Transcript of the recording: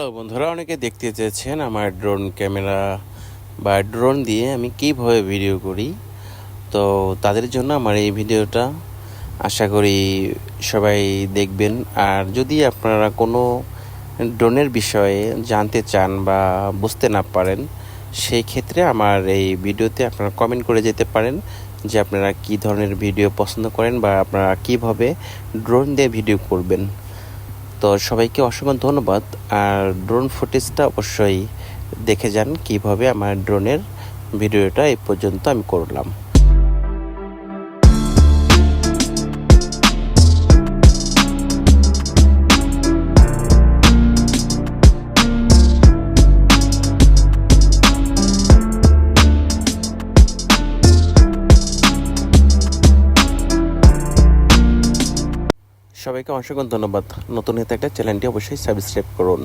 তো বন্ধুরা অনেকে দেখতে চেয়েছেন আমার ড্রোন ক্যামেরা বা ড্রোন দিয়ে আমি কীভাবে ভিডিও করি। তো তাদের জন্য আমার এই ভিডিওটা আশা করি সবাই দেখবেন। আর যদি আপনারা কোনো ড্রোনের বিষয়ে জানতে চান বা বুঝতে না পারেন, সেই ক্ষেত্রে আমার এই ভিডিওতে আপনারা কমেন্ট করে যেতে পারেন যে আপনারা কী ধরনের ভিডিও পছন্দ করেন বা আপনারা কীভাবে ড্রোন দিয়ে ভিডিও করবেন। তো সবাইকে অসংখ্য ধন্যবাদ। আর ড্রোন ফুটেজটা অবশ্যই দেখে যান কীভাবে আমার ড্রোনের ভিডিওটা এই পর্যন্ত আমি করলাম। সবাইকে অসংখ্য ধন্যবাদ। নতুন হতে একটা চ্যানেলটি অবশ্যই সাবস্ক্রাইব করুন।